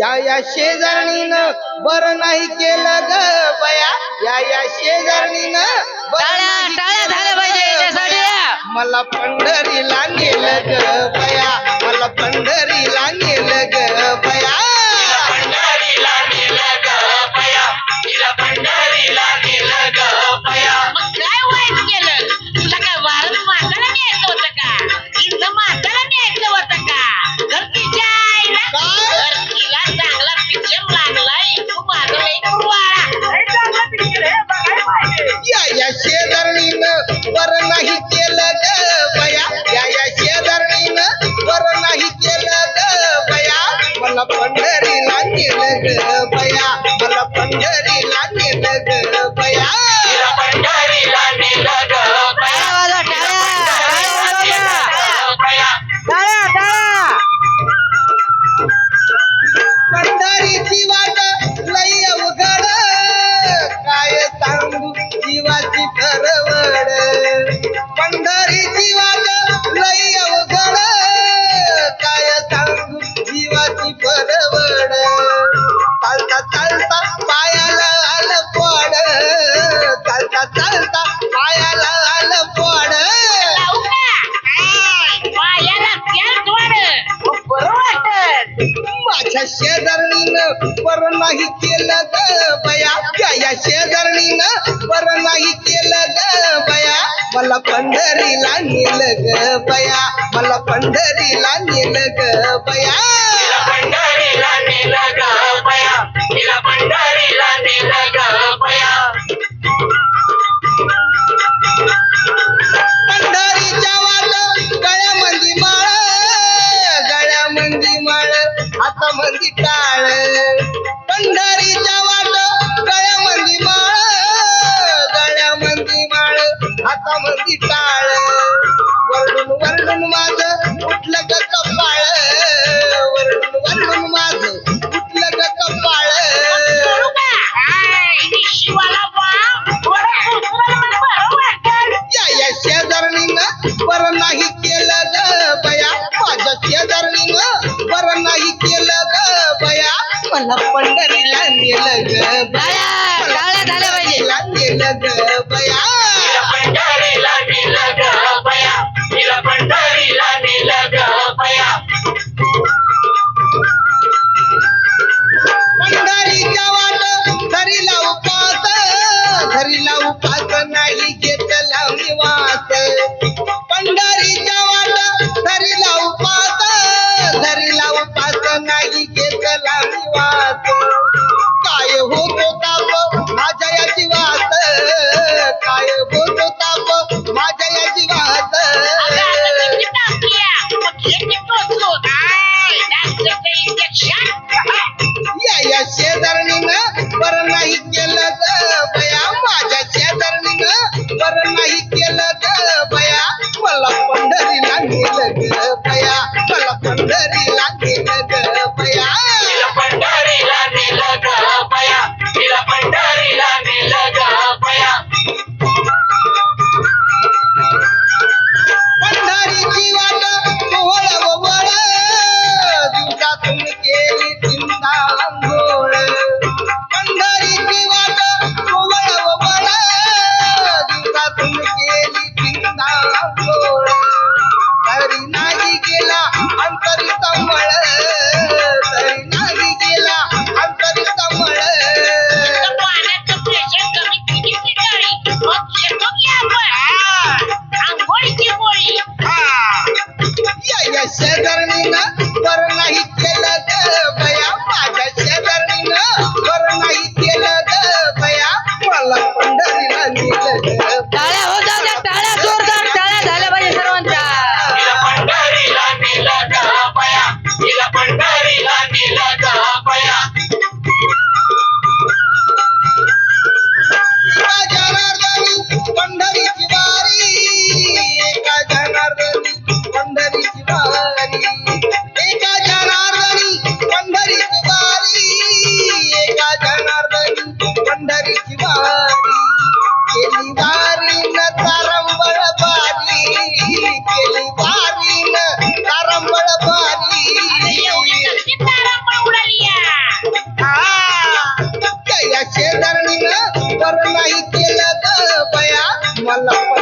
या या शेजारणीनं बर नाही केलं ग बया. या या शेजारणीनं मला पंढरीला नेलं ग बया. मला पंढरीला नेलं ग बया. या शेजारणीनं पर नाही केलं ग बया. या शेजारणीनं पर नाही केलं ग बया. मला पंढरीला नेल ग बया. मला पंढरीला नेल ग बया. पंढरीला नेल ग बया. तिला पंढरीच्या वाट गळ्यामंदी माळ गळ्यामंदी माळ. आता मंदी टाळ. पंढरीच्या वाट गळ्या मंदी माळ. गळ्या मंदी माळ आता मंदी टाळ. वरडून वरडून माझ कुठलं लंगे लग बाया कावळ्या झाले पाहिजे लंगे लग la